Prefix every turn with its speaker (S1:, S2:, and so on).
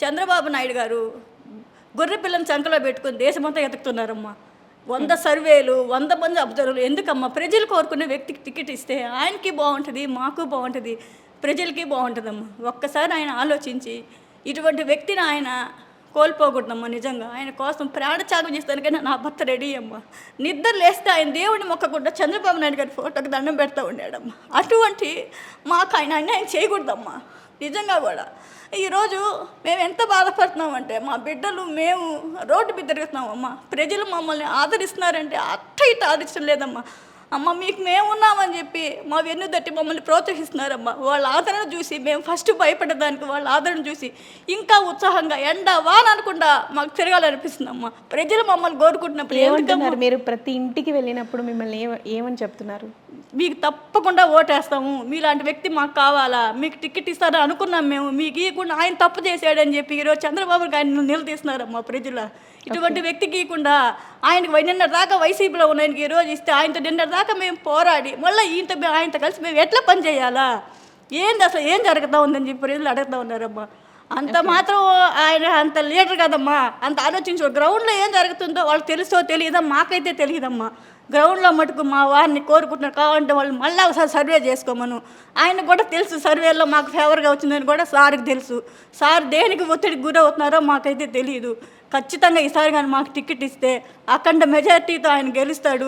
S1: చంద్రబాబు నాయుడు గారు గొర్రె పిల్లని చంకలో పెట్టుకుని దేశమంతా ఎతుకుతున్నారమ్మా. వంద సర్వేలు వంద మంది అబ్జర్వర్లు. ఎందుకమ్మా? ప్రజలు కోరుకునే వ్యక్తికి టికెట్ ఇస్తే ఆయనకి బాగుంటుంది మాకు బాగుంటుంది ప్రజలకి బాగుంటుందమ్మా. ఒక్కసారి ఆయన ఆలోచించి ఇటువంటి వ్యక్తిని ఆయన కోల్పోకూడదమ్మా నిజంగా. ఆయన కోసం ప్రాణత్యాగం చేస్తానికైనా నా భర్త రెడీ అమ్మా. నిద్ర లేస్తే ఆయన దేవుడిని మొక్కకుండా చంద్రబాబు నాయుడు గారి ఫోటోకి దండం పెడతా ఉండాడమ్మా అటువంటి మాకు ఆయన అన్యాయం చేయకూడదమ్మా. నిజంగా కూడా. ఈరోజు మేము ఎంత బాధపడుతున్నామంటే మా బిడ్డలు మేము రోడ్డు మీద తిరుగుతున్నామమ్మా. ప్రజలు మమ్మల్ని ఆదరిస్తున్నారంటే అట్ట ఇట్ట ఆదరించడం లేదమ్మా. అమ్మ మీకు మేము ఉన్నామని చెప్పి మా వెన్ను తట్టి మమ్మల్ని ప్రోత్సహిస్తున్నారమ్మా. వాళ్ళ ఆదరణ చూసి మేము ఫస్ట్ భయపడేదానికి వాళ్ళ ఆదరణ చూసి ఇంకా ఉత్సాహంగా ఎండ వాన అనకుండా మాకు తిరగాలనిపిస్తుందమ్మా. ప్రజలు మమ్మల్ని కోరుకుంటున్నప్పుడు
S2: ఏమంటున్నారు? మీరు ప్రతి ఇంటికి వెళ్ళినప్పుడు మిమ్మల్ని ఏమ- ఏమని చెప్తున్నారు?
S1: మీకు తప్పకుండా ఓటేస్తాము. మీలాంటి వ్యక్తి మాకు కావాలా? మీకు టికెట్ ఇస్తారని అనుకున్నాం మేము. మీకు ఇవ్వకుండా ఆయన తప్పు చేశాడని చెప్పి ఈరోజు చంద్రబాబు ఆయన నిలదీస్తున్నారమ్మా ప్రజల. ఇటువంటి వ్యక్తికి ఇవ్వకుండా ఆయనకి నిన్న దాకా వైసీపీలో ఉన్న ఆయనకి ఈరోజు ఇస్తే ఆయనతో నిన్న దాకా మేము పోరాడి మళ్ళీ ఈయనతో ఆయనతో కలిసి మేము ఎట్లా పని చేయాలా? ఏంది అసలు ఏం జరుగుతూ ఉందని చెప్పి ప్రజలు అడుగుతూ ఉన్నారమ్మా. అంత మాత్రం ఆయన అంత లీడర్ కదమ్మా. అంత ఆలోచించు. గ్రౌండ్లో ఏం జరుగుతుందో వాళ్ళకి తెలుసో తెలియదో? మాకైతే తెలియదమ్మా. గ్రౌండ్లో మటుకు మా వారిని కోరుకుంటున్నారు కావాలంటే వాళ్ళు మళ్ళీ ఒకసారి సర్వే చేసుకోమను. ఆయన కూడా తెలుసు సర్వేలో మాకు ఫేవర్గా వచ్చిందని కూడా సార్కి తెలుసు. సార్ దేనికి ఒత్తిడికి గురవుతున్నారో మాకైతే తెలియదు ఖచ్చితంగా ఈసారి కానీ మాకు టికెట్ ఇస్తే అఖండ మెజార్టీతో ఆయన గెలుస్తాడు.